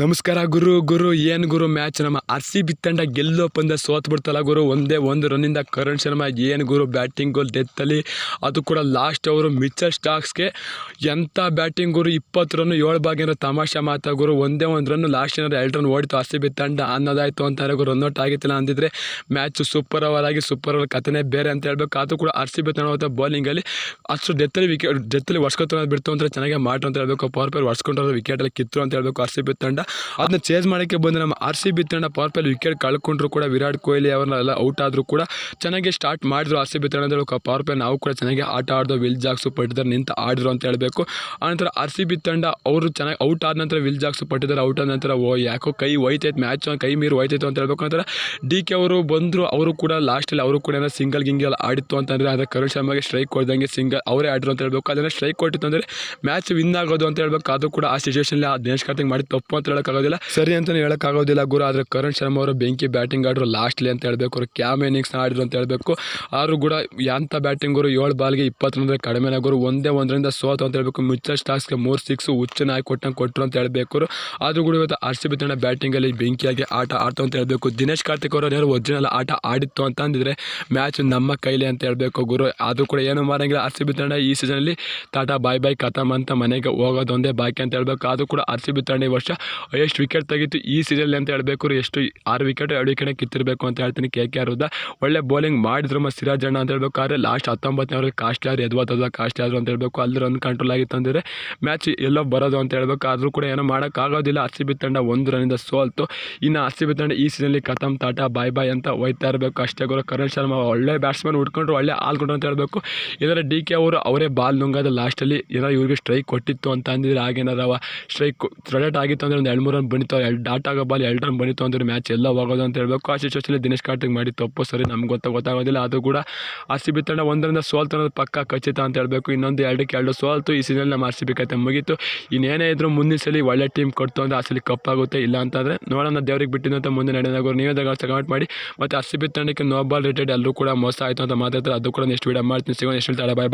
ನಮಸ್ಕಾರ ಗುರು ಗುರು, ಏನು ಗುರು, ಮ್ಯಾಚ್ ನಮ್ಮ ಆರ್ ಸಿ ಬಿ ತಂಡ ಗೆಲ್ಲೋ ಪಂದ್ಯ ಸೋತ್ ಬಿಡ್ತಲ್ಲ ಗುರು. ಒಂದೇ ಒಂದು ರನ್ನಿಂದ ಕರಣ್ ಶರ್ಮಾ, ಏನು ಗುರು ಬ್ಯಾಟಿಂಗ್ ಗೋಲ್ ಡೆತ್ತಲ್ಲಿ ಅದು ಕೂಡ ಲಾಸ್ಟ್ ಅವರು ಮಿಚ್ಚರ್ ಸ್ಟಾಕ್ಸ್ಗೆ ಎಂಥ ಬ್ಯಾಟಿಂಗ್ ಗುರು, ಇಪ್ಪತ್ತು ರನ್ನು ಏಳು ಭಾಗ ಏನೋ ತಮಾಷೆ ಮಾತಾ ಗುರು. ಒಂದೇ ಒಂದು ರನ್ನು ಲಾಸ್ಟ್ ಏನಾದ್ರು ಎರಡು ರನ್ ಓಡಿತು ಆರ್ ಸಿ ಬಿ ತಂಡ. ಅನ್ನೋದಾಯಿತು ಅಂತಾರೆ ಗುರು. ರನ್ಔಟ್ ಆಗಿತ್ತಿಲ್ಲ ಅಂದಿದ್ರೆ ಮ್ಯಾಚ್ ಸೂಪರ್ ಓವರ್ ಆಗಿ ಸೂಪರ್ ಓವರ್ ಕಥೆನೇ ಬೇರೆ ಅಂತ ಹೇಳ್ಬೇಕು. ಅದು ಕೂಡ ಆರ್ ಸಿ ಬಿ ತಂಡ ಬೌಲಿಂಗಲ್ಲಿ ಅಷ್ಟು ಡೆತ್ತಲ್ಲಿ ವಿಕೆಟ್ ಡೆತ್ತಲ್ಲಿ ವರ್ಷಕೊತ ಬಿಡ್ತು ಅಂತ ಚೆನ್ನಾಗಿ ಮಾಡ್ರು ಅಂತ ಹೇಳ್ಬೇಕು. ಪವರ್ ಪ್ಲೇಯರ್ ವಿಕೆಟ್ ವಿಕೆಟಲ್ಲಿ ಕಿತ್ತು ಅಂತ ಹೇಳ್ಬೇಕು ಆರ್ ಸಿ ಬಿ ತಂಡ. ಅದನ್ನ ಚೇಂಜ್ ಮಾಡೋಕ್ಕೆ ಬಂದು ನಮ್ಮ ಆರ್ ಸಿ ಬಿ ತಂಡ ಪವರ್ ಪ್ಲೇ ವಿಕೆಟ್ ಕಳ್ಕೊಂಡ್ರು ಕೂಡ ವಿರಾಟ್ ಕೊಹ್ಲಿ ಅವ್ರನ್ನೆಲ್ಲ ಔಟ್ ಆದರೂ ಕೂಡ ಚೆನ್ನಾಗಿ ಸ್ಟಾರ್ಟ್ ಮಾಡಿದ್ರು ಆರ್ ಸಿ ಬಿ ತಂಡದ ಪವರ್ ಪ್ಲೇ ನಾವು ಕೂಡ ಚೆನ್ನಾಗಿ ಆಟ ಆಡಿದ್ರು ವಿಲ್ ಜಾಕ್ಸು ಪಟ್ಟಿದ್ದಾರೆ ನಿಂತು ಆಡಿದ್ರು ಅಂತ ಹೇಳಬೇಕು. ಆನಂತರ ಆರ್ ಸಿ ಬಿ ತಂಡ ಅವರು ಚೆನ್ನಾಗಿ ಔಟ್ ಆದ ನಂತರ ವಿಲ್ ಜಾಕ್ಸು ಪಟ್ಟಿದ್ದಾರೆ ಔಟ್ ಆದ ನಂತರ ಓ, ಯಾಕೋ ಕೈ ಹೋಯ್ತೈತೆ ಮ್ಯಾಚ್ ಕೈ ಮೀರು ಹೋಯ್ತೈತು ಅಂತ ಹೇಳ್ಬೇಕು. ನಂತರ ಡಿ ಕೆ ಅವರು ಬಂದರು, ಅವರು ಕೂಡ ಲಾಸ್ಟಲ್ಲಿ ಅವರು ಕೂಡ ಏನೋ ಸಿಂಗಲ್ ಗಿಂಗಲ್ ಆಡಿತ್ತು ಅಂತಂದರೆ ಅದನ್ನ ಕರುಣ್ ಶರ್ಮಾಗೆ ಸ್ಟ್ರೈಕ್ ಕೊಡ್ದಂಗೆ ಸಿಂಗಲ್ ಅವರೇ ಆಡಿದ್ರು ಅಂತ ಹೇಳ್ಬೇಕು. ಅದನ್ನು ಸ್ಟ್ರೈಕ್ ಕೊಟ್ಟಿತ್ತು ಅಂದರೆ ಮ್ಯಾಚ್ ವಿನ್ ಆಗೋದು ಅಂತ ಹೇಳ್ಬೇಕು. ಅದು ಕೂಡ ಆ ಸಿಚುವೇಷನ್ ಆ ದಿನೇಶ್ ಕಾರ್ತಿಕ್ ಮಾಡಿ ತಪ್ಪು ಅಂತ ಹೇಳೋಕ್ಕಾಗೋದಿಲ್ಲ. ಸರಿ ಅಂತಲೂ ಹೇಳೋಕ್ಕಾಗೋದಿಲ್ಲ ಗುರು, ಆದರೆ ಕರಣ್ ಶರ್ಮಾ ಅವರು ಬೆಂಕಿ ಬ್ಯಾಟಿಂಗ್ ಆಡ್ರು ಲಾಸ್ಟ್ಲಿ ಅಂತ ಹೇಳಬೇಕು. ಅವರು ಕ್ಯಾಮ್ ಆಡಿದ್ರು ಅಂತ ಹೇಳಬೇಕು. ಆದರೂ ಕೂಡ ಯಾಂತ ಬ್ಯಾಟಿಂಗ್ ಗುರು, ಏಳು ಬಾಲ್ಗೆ ಇಪ್ಪತ್ತೊಂದರೆ ಕಡಿಮೆ ಗುರು, ಒಂದೇ ಒಂದರಿಂದ ಸೋತು ಅಂತ ಹೇಳಬೇಕು. ಮುಚ್ಚ ಸ್ಟಾಕ್ಸ್ಗೆ ಮೂರು ಸಿಕ್ಸ್ ಹುಚ್ಚನ ಹಾಕಿ ಕೊಟ್ಟಂಗೆ ಕೊಟ್ಟರು ಅಂತ ಹೇಳಬೇಕು ಆದರೂ ಕೂಡ ಇವತ್ತು ಆರ್ ಸಿ ಬಿ ಬ್ಯಾಟಿಂಗಲ್ಲಿ ಬೆಂಕಿಯಾಗಿ ಆಟ ಆಡ್ತು ಅಂತ ಹೇಳಬೇಕು. ದಿನೇಶ್ ಕಾರ್ತಿಕ್ ಅವರು ಏನಾದ್ರು ಒರಿಜಿನಲ್ ಆಟ ಆಡಿತ್ತು ಅಂತ ಅಂದಿದ್ರೆ ಮ್ಯಾಚ್ ನಮ್ಮ ಕೈಲಿ ಅಂತ ಹೇಳಬೇಕು ಗುರು. ಅದು ಕೂಡ ಏನು ಮಾಡಂಗಿಲ್ಲ ಆರ್ ಸಿ ಈ ಸೀಸನಲ್ಲಿ ಟಾಟಾ ಬಾಯ್ ಬಾಯ್ ಖತಮ್ ಅಂತ ಮನೆಗೆ ಹೋಗೋದೊಂದೇ ಬಾಕಿ ಅಂತ ಹೇಳಬೇಕು. ಅದು ಕೂಡ ಆರ್ ಸಿ ಈ ವರ್ಷ ಎಷ್ಟು ವಿಕೆಟ್ ತೆಗಿತು, ಈ ಸೀಸನಲ್ಲಿ ಅಂತ ಹೇಳಬೇಕು ಎಷ್ಟು ಆರು ವಿಕೆಟ್ ಎರಡು ವಿಕೆಟ್ ಕಿತ್ತಿರಬೇಕು ಅಂತ ಹೇಳ್ತೀನಿ ಕೆ ಕೆ ಆರ್ ಒಳ್ಳೆ ಬೌಲಿಂಗ್ ಮಾಡಿದ್ರು ಮತ್ತು ಸಿರಾಜ್ ಅಣ್ಣ ಅಂತ ಹೇಳ್ಬೇಕಾದ್ರೆ ಲಾಸ್ಟ್ ಹತ್ತೊಂಬತ್ತನೇ ಕಾಸ್ಟ್ಲಿ ಆದ್ರು ಎದ್ವತ್ತದ ಕಾಸ್ಟ್ಲಿ ಆದ್ರು ಅಂತ ಹೇಳಬೇಕು, ಅಲ್ಲಿ ರನ್ ಕಂಟ್ರೋಲ್ ಆಗಿತ್ತು ಅಂದರೆ ಮ್ಯಾಚ್ ಎಲ್ಲೋ ಬರೋದು ಅಂತ ಹೇಳಬೇಕು, ಆದರೂ ಕೂಡ ಏನೋ ಮಾಡೋಕ್ಕಾಗೋದಿಲ್ಲ ಆರ್ ತಂಡ ಒಂದು ರನ್ನಿಂದ ಸೋಲ್ತು. ಇನ್ನು ಆರ್ ಸಿ ಬಿ ತಂಡ ಈ ಸೀಸನಲ್ಲಿ ಕಥಮ್ ತಾಟ ಬಾಯ್ ಬಾಯ್ ಅಂತ ಹೋಯ್ತಾ ಇರಬೇಕು. ಅಷ್ಟೇ ಗುರು, ಕರಣ್ ಶರ್ಮಾ ಒಳ್ಳೆ ಬ್ಯಾಟ್ಸ್ಮನ್ ಉಟ್ಕೊಂಡ್ರು ಒಳ್ಳೆ ಆಲ್ ಆಲ್ಕೊಂಡ್ರು ಅಂತ ಹೇಳಬೇಕು. ಇದರ ಡಿ ಕೆ ಅವರು ಅವರೇ ಬಾಲ್ ನುಂಗಾದ ಲಾಸ್ಟಲ್ಲಿ ಏನೋ ಇವ್ರಿಗೆ ಸ್ಟ್ರೈಕ್ ಕೊಟ್ಟಿತ್ತು ಅಂತ ಅಂದಿದ್ರೆ ಆಗೇನಾರವ ಸ್ಟ್ರೈಕ್ ಥ್ರೆಡೆಟ್ ಆಗಿತ್ತು ಅಂದರೆ ಒಂದು ಎರಡು ಮೂರು ರನ್ ಬಂದಿತ್ತು ಎರಡು ಡಾಟ್ ಆಗೋ ಬಾಲ್ ಎರಡು ರನ್ ಬಂದಿತ್ತು ಅಂದರೆ ಮ್ಯಾಚ್ ಎಲ್ಲ ಹೋಗೋದು ಅಂತ ಹೇಳಬೇಕು. ಆ ಸಿಚುವೇಷನಲ್ಲಿ ದಿನೇಶ್ ಕಾರ್ತಿಕ್ ಮಾಡಿ ತಪ್ಪು ಸರಿ ನಮ್ಗೆ ಗೊತ್ತ, ಗೊತ್ತಾಗೋದಿಲ್ಲ. ಅದು ಕೂಡ ಆರ್ ಸಿ ಬಿ ತಂಡ ಒಂದರಿಂದ ಸೋಲ್ತು ಅನ್ನೋದು ಪಕ್ಕ ಖಚಿತ ಅಂತ ಹೇಳಬೇಕು. ಇನ್ನೊಂದು ಎರಡಕ್ಕೆ ಎರಡು ಸೋಲ್ತು, ಈ ಸೀಸನ್ ನಮ್ಮ ಆರ್ ಸಿ ಬಿ ಕತೆ ಮುಗೀತು. ಇನ್ನೇನೇ ಇದ್ರು ಮುಂದಿನ ಸಲ ಒಳ್ಳೆ ಟೀಮ್ ಕೊಡ್ತು ಅಂದರೆ ಆ ಕಪ್ ಆಗುತ್ತೆ, ಇಲ್ಲ ಅಂತಂದರೆ ನೋಡೋಣ. ದೇವ್ರಿಗೆ ಬಿಟ್ಟಿದ್ದಂತ ಮುಂದೆ ನಡೆಯೋದಾಗೋರು ನೀವೇ ಕಮೆಂಟ್ ಮಾಡಿ. ಮತ್ತು ಆರ್ ಸಿ ಬಿ ತಂಡಕ್ಕೆ ನೋ ಬಾಲ್ ರೇಟೆಡ್ ಎಲ್ಲರೂ ಕೂಡ ಮೋಸ ಆಯಿತು ಅಂತ ಮಾತಾಡ್ತಾರೆ. ಅದು ಕೂಡ ನೆಕ್ಸ್ಟ್ ವೀಡಿಯೋ ಮಾಡ್ತೀನಿ. ಸಿಗೋಣ ಎಷ್ಟು ಹೇಳ್ತಾರೆ ಬಾಯ್